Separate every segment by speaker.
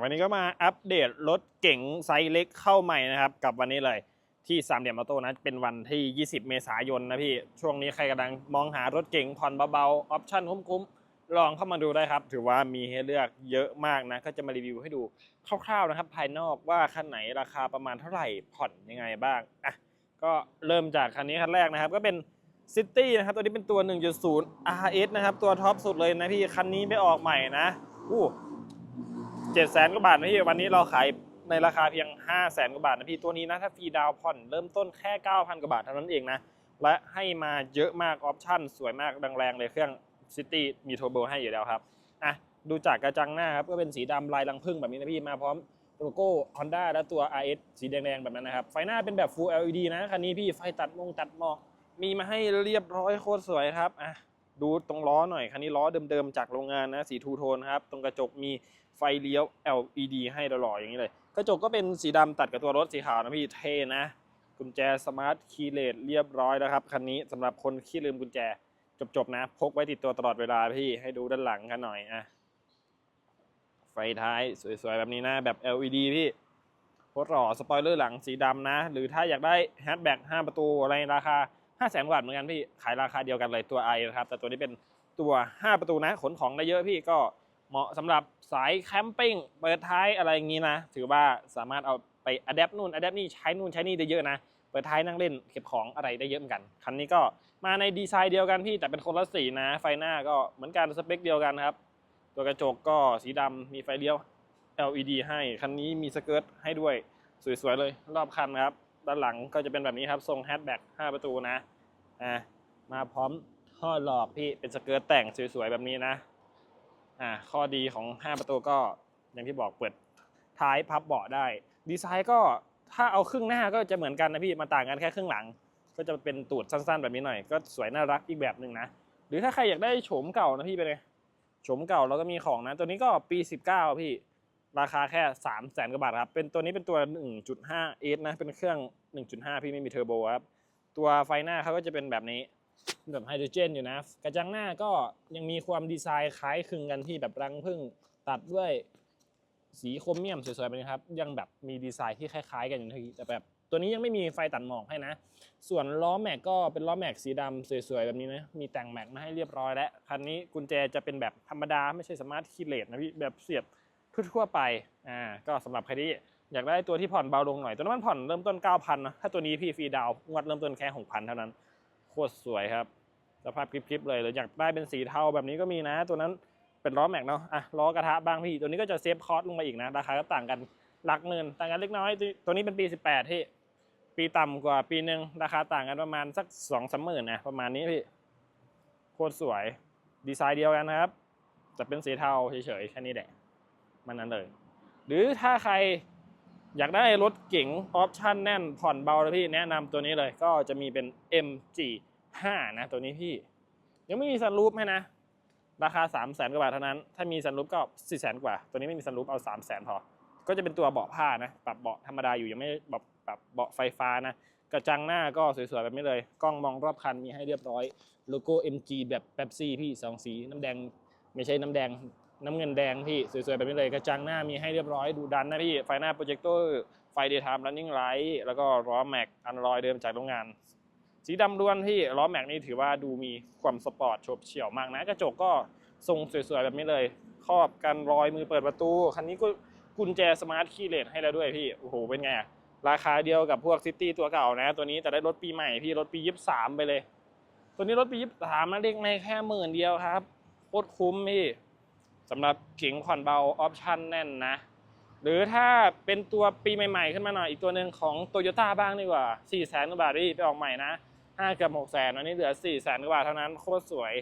Speaker 1: วันนี้ก็มาอัปเดตรถเก๋งไซส์เล็กเข้าใหม่นะครับ กับวันนี้เลยที่สามเหลี่ยมออโต้นะเป็นวันที่ 20 เมษายนนะพี่ ช่วงนี้ใครกำลังมองหารถเก๋งผ่อนเบาๆ ออปชั่นคุ้มๆ ลองเข้ามาดูได้ครับ ถือว่ามีให้เลือกเยอะมากนะ ก็จะมารีวิวให้ดูคร่าวๆนะครับ ภายนอกว่าคันไหนราคาประมาณเท่าไหร่ผ่อนยังไงบ้างอะก็เริ่มจากคันนี้คันแรกนะครับ ก็เป็นซิตี้นะครับ ตัวนี้เป็นตัว 1.0 RS นะครับ ตัวท็อปสุดเลยนะพี่ คันนี้ไปออกใหม่นะอู้ เจ็ดแสนกว่าบาทนะพี่วันนี้เราขายในราคาเพียง5้าแสนกว่าบาทนะพี่ตัวนี้นะถ้าฟรีดาวผ่อนเริ่มต้นแค่9,000กว่าบาทเท่านั้นเองนะและให้มาเยอะมากออปชั่นสวยมากแรงๆเลยเครื่องซิตี้มีโทรโบให้อยู่แล้วครับอะดูจากกระจังหน้าครับก็เป็นสีดำลายรังผึ้งแบบนี้นะพี่มาพร้อมโลโก้ Honda และตัว RS สีแดงๆแบบนั้นนะครับ ไฟหน้าเป็นแบบ Full LED นะคันนี้พี่ไฟตัดมงตัดหมอกมีมาให้เรียบร้อยโคตรสวยครับอะดูตรงล้อหน่อยคันนี้ล้อเดิมๆจากโรงงานนะสีทูโทนครับ ตรงกระจกมี ไฟเลี้ยว LED ให้ตลอดอย่างนี้เลย กระจกก็เป็นสีดำตัดกับตัวรถสีขาวนะพี่เท่นะ กุญแจสมาร์ทคีย์เลสเรียบร้อยแล้วครับ คันนี้สำหรับคนขี้ลืมกุญแจ จบๆนะ พกไว้ติดตัวตลอดเวลาพี่ให้ดูด้านหลังกันหน่อยอะไฟท้ายสวยๆ แบบนี้นะ แบบ LED พี่โคตรหล่อสปอยเลอร์หลังสีดำนะ หรือถ้าอยากได้แฮชแบ็ก5ประตูอะไรราคา5 0 0 0 0 0บาเหมือนกันพี่ขายราคาเดียวกันเลยตัว i นะครับแต่ตัวนี้เป็นตัว 5 ประตูนะขนของได้เยอะพี่ก็ เหมาะสำหรับสายแคมปิ้งเปิดท้ายอะไรอย่างนี้นะ ถือว่าสามารถเอาไปอัดแอปนู่นอัดแอปนี่ใช้นู่นใช้นี่ได้เยอะนะ เปิดท้ายนั่งเล่นเก็บของอะไรได้เยอะเหมือนกัน คันนี้ก็มาในดีไซน์เดียวกันพี่แต่เป็นคนละสีนะ ไฟหน้าก็เหมือนกันสเปคเดียวกันครับ ตัวกระจกก็สีดำมีไฟเลี้ยว LED ให้ คันนี้มีสเกิร์ตให้ด้วยสวยๆเลยรอบคันครับ ด้านหลังก็จะเป็นแบบนี้ครับทรงแฮชแบ็ก5ประตูนะอ่ามาพร้อมท่อหลอกพี่เป็นสเกิร์ตแต่งสวยๆแบบนี้นะ อ่าข้อดีของ 5 ประตูก็อย่างที่บอกเปิดท้ายพับเบาะได้ ดีไซน์ก็ถ้าเอาครึ่งหน้าก็จะเหมือนกันนะพี่มาต่างกันแค่ครึ่งหลัง ก็จะเป็นตูดสั้นๆ แบบนี้หน่อย ก็สวยน่ารักอีกแบบหนึ่งนะหรือถ้าใครอยากได้โฉมเก่านะพี่เป็นไงโฉมเก่าแล้วก็มีของนะ ตัวนี้ก็ปี 19 พี่ราคาแค่3 0 0แสนกว่าบาทครับ เป็นตัวนี้เป็นตัว 1.5 S นะ เป็นเครื่อง 1.5 พี่ไม่มีเทอร์โบครับ ตัวไฟหน้าเขาก็จะเป็นแบบนี้ แบบไฮโดรเจนอยู่นะ กระจังหน้าก็ยังมีความดีไซน์คล้ายคลึงกันที่แบบรังผึ้งตัดด้วยสีโครเมียมสวยๆแบบนี้ครับ ยังแบบมีดีไซน์ที่คล้าย ๆ กันอยู่นะพี่แต่แบบตัวนี้ยังไม่มีไฟตัดหมอกให้นะ ส่วนล้อแม็กก็เป็นล้อแม็กสีดำสวยๆแบบนี้นะ มีแต่งแม็กมาให้เรียบร้อยแล้ว คันนี้กุญแจจะเป็นแบบธรรมดาไม่ใช่สมาร์ทคีย์เลสนะพี่ แบบเสียบทั่วๆไป อ่า ก็สำหรับใครที่อยากได้ตัวที่ผ่อนเบาลงหน่อย ตัวนั้นมันผ่อนเริ่มต้น 9,000นะ ถ้าตัวนี้พี่ฟรีดาวงวดเริ่มต้นแค่6,000 เท่านั้น ตรสวยครับสภาพคลิปๆเลยหรืออยากได้เป็นสีเทาแบบนี้ก็มีนะ ตัวนั้นเป็นล้อแม็กเนาะอะล้อกระทะบางพี่ตัวนี้ก็จะเซฟคอสลงมาอีกนะ ราคาก็ต่างกันหลักหมื่นต่างกันเล็กน้อย ตัวนี้เป็นปี 18 ที่ ปีต่ำกว่าปีหนึ่งราคาต่างกันประมาณสักสองสามหมื่นนะประมาณนี้พี่โคตรสวยดีไซน์เดียวกันนะครับจะเป็นสีเทาเฉยๆแค่นี้แหละมันนั้นเลย หรือถ้าใคร อยากได้รถเก๋งออปชั่นแน่นผ่อนเบาเลยพี่แนะนำตัวนี้เลยก็จะมีเป็น MG5 นะ ตัวนี้พี่ ยังไม่มีซันรูฟให้นะ ราคา 3 0 0แสนกว่าบาทเท่านั้น ถ้ามีซันรูฟก็4 0 0แสนกว่า ตัวนี้ไม่มีซันรูฟเอา 3 0 0แสนพอ ก็จะเป็นตัวเบาะผ้านะ ปรับเบาะธรรมดาอยู่ยังไม่ปรับปรับเบาะไฟฟ้านะ กระจังหน้าก็สวยๆแบบนี้เลย กล้องมองรอบคันมีให้เรียบร้อย โลโก้ MG แบบเ e ปซี่พี่สองสีน้ำแดง ไม่ใช่น้ำแดง น้ำเงินแดงพี่สวยๆแบบนี้เลยกระจังหน้ามีให้เรียบร้อยดูดันนะพี่ ไฟหน้าโปรเจคเตอร์ไฟเดย์ไทม์ running light แล้วก็ล้อแม็กอันลอยเดิมจากโรงงาน สีดำล้วนพี่ล้อแม็กนี่ถือว่าดูมีความสปอร์ตโฉบเฉี่ยวมากนะ กระจกก็ทรงสวยๆแบบนี้เลย ครอบกันรอยมือเปิดประตู คันนี้ก็กุญแจสมาร์ทคีย์เลสให้แล้วด้วยพี่โอ้โหเป็นไงราคาเดียวกับพวกซิตี้ตัวเก่านะ ตัวนี้แต่ได้รถปีใหม่พี่รถปียี่สามไปเลย ตัวนี้รถปียี่สามมาเล็กในแค่หมื่นเดียวครับโคตรคุ้มพี่ สำหรับเก๋งผ่อนเบาออปชั่นแน่นนะ หรือถ้าเป็นตัวปีใหม่ๆ ขึ้นมาหน่อยอีกตัวหนึ่งของโตโยต้าบ้างดีกว่า 4 0 0แสนกว่าบาทพี่ไปออกใหม่นะ5เกือบ6แสนอันนี้เหลือ4 0 0แสนกว่าบาทเท่านั้นโคตรสวย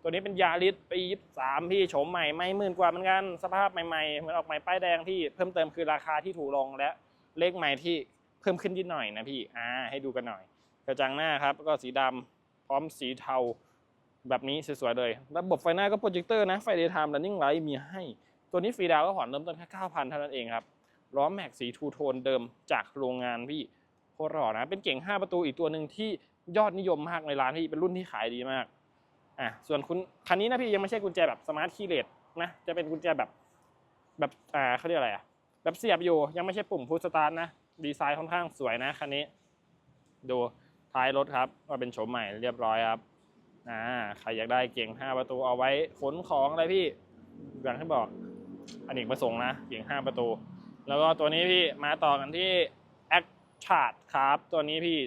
Speaker 1: ตัวนี้เป็นยาริสปี23พี่โฉมใหม่ไม่หมื่นกว่าเหมือนกันสภาพใหม่ๆเหมือนออกใหม่ป้ายแดงพี่เพิ่มเติมคือราคาที่ถูกลงและเลขใหม่ที่เพิ่มขึ้นนิดหน่อยนะพี่อ่าให้ดูกันหน่อย กระจังหน้าครับก็สีดำพร้อมสีเทา แบบนี้สวยๆเลย ระบบไฟหน้าก็โปรเจคเตอร์นะ ไฟเดย์ไทม์ running light มีให้ ตัวนี้ฟรีดาวก็ผ่อนเริ่มต้นแค่9,000 เท่านั้นเองครับ ล้อแม็กสีทูโทนเดิมจากโรงงานพี่โคตรหล่อนะ เป็นเก่ง 5 ประตูอีกตัวหนึ่งที่ยอดนิยมมากในร้านพี่ เป็นรุ่นที่ขายดีมาก อะ ส่วนคุณคันนี้นะพี่ยังไม่ใช่กุญแจแบบสมาร์ทคีย์เลสนะ จะเป็นกุญแจแบบแบบ อ่าเขาเรียกอะไรอะ แบบเสียบอยู่ ยังไม่ใช่ปุ่มพุชสตาร์ทนะ ดีไซน์ค่อนข้างสวยนะคันนี้ ดูท้ายรถครับว่าเป็นโฉมใหม่เรียบร้อยครับ อ่าใครอยากได้เก่ง5ประตูเอาไว้ขนของอะไรพี่อย่างที่บอกอเนกประสงค์นะเก่ง5ประตู แล้วก็ตัวนี้พี่มาต่อกันที่ a c c h a r d ครับตัวนี้พี่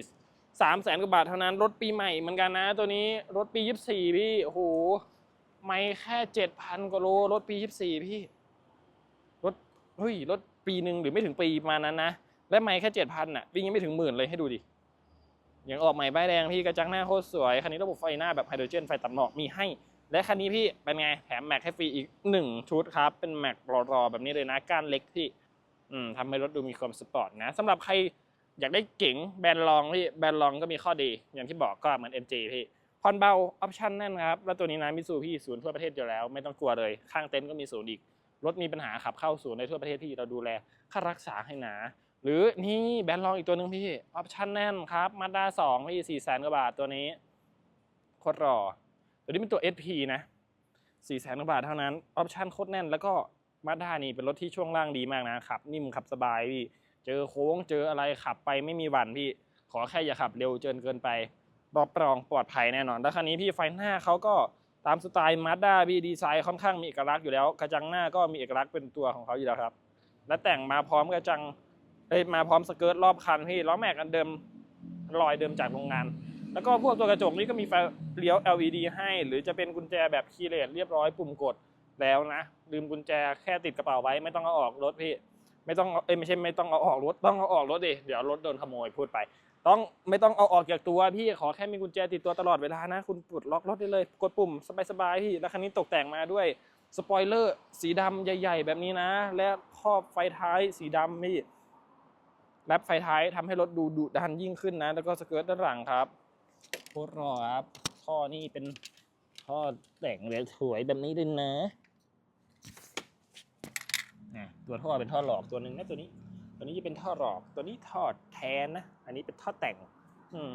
Speaker 1: สามแสนกว่าบาทเท่านั้นรถปีใหม่เหมือนกันนะ ตัวนี้รถปี24พี่โอ้โหไม่แค่7,000กว่าโลรถปี24พี่รถเฮ้ยรถปีหนึ่งหรือไม่ถึงปีประมาณนั้นนะและไม่แค่7,000อะวิ่งยังไม่ถึงหมื่นเลยให้ดูดิ ยังออกใหม่ป้ายแดงพี่กระจังหน้าโคตรสวย คันนี้ระบบไฟหน้าแบบไฮโดรเจนไฟตัดหมอกมีให้ และคันนี้พี่เป็นไงแถมแม็กให้ฟรีอีก 1 ชุดครับ เป็นแม็กรอๆแบบนี้เลยนะก้านเล็กพี่ทำให้รถดูมีความสปอร์ตนะสำหรับใครอยากได้เก๋งแบรนด์ลองพี่แบรนด์ลองก็มีข้อดีอย่างที่บอกก็เหมือน MG พี่ผ่อนเบาออปชั่นแน่นครับแล้วตัวนี้นะมิซูพี่ศูนย์ทั่วประเทศอยู่แล้ว ไม่ต้องกลัวเลยข้างเต็นท์ก็มีศูนย์อีกรถมีปัญหาขับเข้าศูนย์ในทั่วประเทศพี่เราดูแลค่ารักษาให้หนา หรือนี่แบรนด์ลองอีกตัวหนึ่งพี่ ออปชั่นแน่นครับมาด้าสองพี่สี่แสนกว่าบาทตัวนี้โคตรรอ ตัวนี้เป็นตัว SP นะสี่แสนกว่าบาทเท่านั้น ออปชั่นโคตรแน่น แล้วก็มาด้านี่เป็นรถที่ช่วงล่างดีมากนะขับ นิ่มขับสบายพี่ เจอโค้งเจออะไรขับไปไม่มีหวั่นพี่ ขอแค่อย่าขับเร็วเจนเกินไปรับรองปลอดภัยแน่นอนแล้วคันนี้พี่ไฟหน้าเขาก็ตามสไตล์มาด้าพี่ดีไซน์ค่อนข้างมีเอกลักษณ์อยู่แล้ว กระจังหน้าก็มีเอกลักษณ์เป็นตัวของเขาอยู่แล้วครับ และแต่งมาพร้อมกระจัง เอ้ยมาพร้อมสเกิร์ตรอบคันพี่ล้อแม็กอันเดิมรอยเดิมจากโรงงาน แล้วก็พวกตัวกระจกนี้ก็มีไฟเลี้ยว LED ให้ หรือจะเป็นกุญแจแบบคีย์เลสเรียบร้อยปุ่มกดแล้วนะลืมกุญแจแค่ติดกระเป๋าไว้ไม่ต้องเอาออกรถพี่ ไม่ต้องเอาเอ้ยไม่ใช่ไม่ต้องเอาออกรถต้องเอาออกรถดิเดี๋ยวรถโดนขโมยพูดไป ต้องไม่ต้องเอาออกจากตัวพี่ขอแค่มีกุญแจติดตัวตลอดเวลานะ คุณปลดล็อกรถได้เลย กดปุ่มสบายๆพี่แล้วคันนี้ตกแต่งมาด้วยสปอยเลอร์สีดำใหญ่ ๆ แบบนี้นะ และครอบไฟท้ายสีดำพี่ แรปไฟท้ายทำให้รถดูดุดันยิ่งขึ้นนะ แล้วก็สเกิร์ตด้านหลังครับโคตรรอครับท่อนี่เป็นท่อแต่งเลยสวยแบบนี้เลยนะอะตัวท่อเป็นท่อหลอกตัวหนึ่งนะตัวนี้ ตัวนี้จะเป็นท่อหลอก ตัวนี้ท่อแทนนะ อันนี้เป็นท่อแต่ง อืม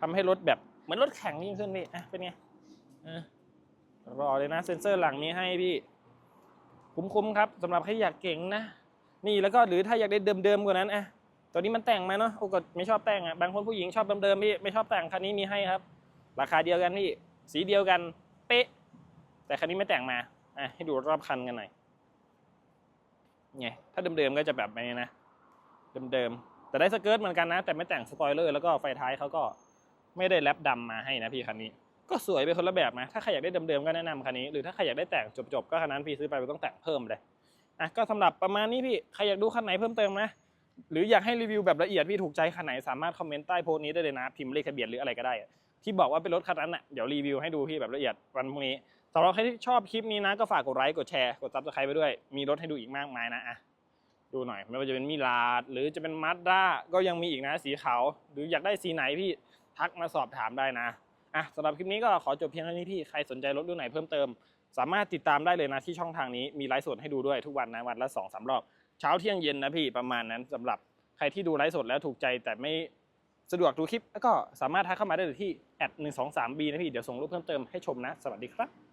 Speaker 1: ทำให้รถแบบเหมือนรถแข่งยิ่งขึ้นพี่อะเป็นไงอะรอเลยนะ เซ็นเซอร์หลังนี้ให้พี่ คุ้มๆครับสำหรับใครอยากเก่งนะ นี่แล้วก็หรือถ้าอยากได้เดิมๆกว่านั้นอะตัวนี้มันแต่งมาเนาะโอ้ก็ไม่ชอบแต่งอะบางคนผู้หญิงชอบเดิมๆพี่ไม่ชอบแต่งคันนี้มีให้ครับ ราคาเดียวกันพี่สีเดียวกันเป๊ะ แต่คันนี้ไม่แต่งมาอะให้ดูรอบคันกันหน่อยไงถ้าเดิมๆก็จะแบบนี้นะเดิมๆแต่ได้สเกิร์ตเหมือนกันนะ แต่ไม่แต่งสปอยเลอร์แล้วก็ไฟท้ายเขาก็ไม่ได้แรปดำมาให้นะพี่คันนี้ ก็สวยไปคนละแบบนะถ้าใครอยากได้เดิมๆก็แนะนำคันนี้หรือถ้าใครอยากได้แต่งจบๆก็คันนั้นพี่ซื้อไปไม่ต้องแต่งเพิ่มเลย อะก็สำหรับประมาณนี้พี่ใครอยากดูคันไหนเพิ่มเติมนะหรืออยากให้รีวิวแบบละเอียดพี่ถูกใจคันไหนสามารถคอมเมนต์ใต้โพสต์นี้ได้เลยนะพิมพ์เลขทะเบียนหรืออะไรก็ได้ ที่บอกว่าเป็นรถคันนั้นอะเดี๋ยวรีวิวให้ดูพี่แบบละเอียดวันพรุ่งนี้สำหรับใครที่ชอบคลิปนี้นะก็ฝากกดไลค์กดแชร์กดซับสไครต์ไปด้วย มีรถให้ดูอีกมากมายนะอะดูหน่อยไม่ว่าจะเป็นมิลาดหรือจะเป็นมาด้าก็ยังมีอีกนะสีขาวหรืออยากได้สีไหนพี่ทักมาสอบถามได้นะ อะสำหรับคลิปนี้ก็ขอจบเพียงเท่านี้พี่ ใครสนใจรถรุ่นไหนเพิ่มเติม สามารถติดตามได้เลยนะที่ช่องทางนี้มีไลฟ์สดให้ดูด้วยทุกวันนะวันละสองสามรอบเช้าเที่ยงเย็นนะพี่ประมาณนั้นสำหรับใครที่ดูไลฟ์สดแล้วถูกใจแต่ไม่สะดวกดูคลิปก็สามารถทักเข้ามาได้ที่แอดหนึ่งสองสามบีนะพี่เดี๋ยวส่งรูปเพิ่มเติมให้ชมนะ สวัสดีครับ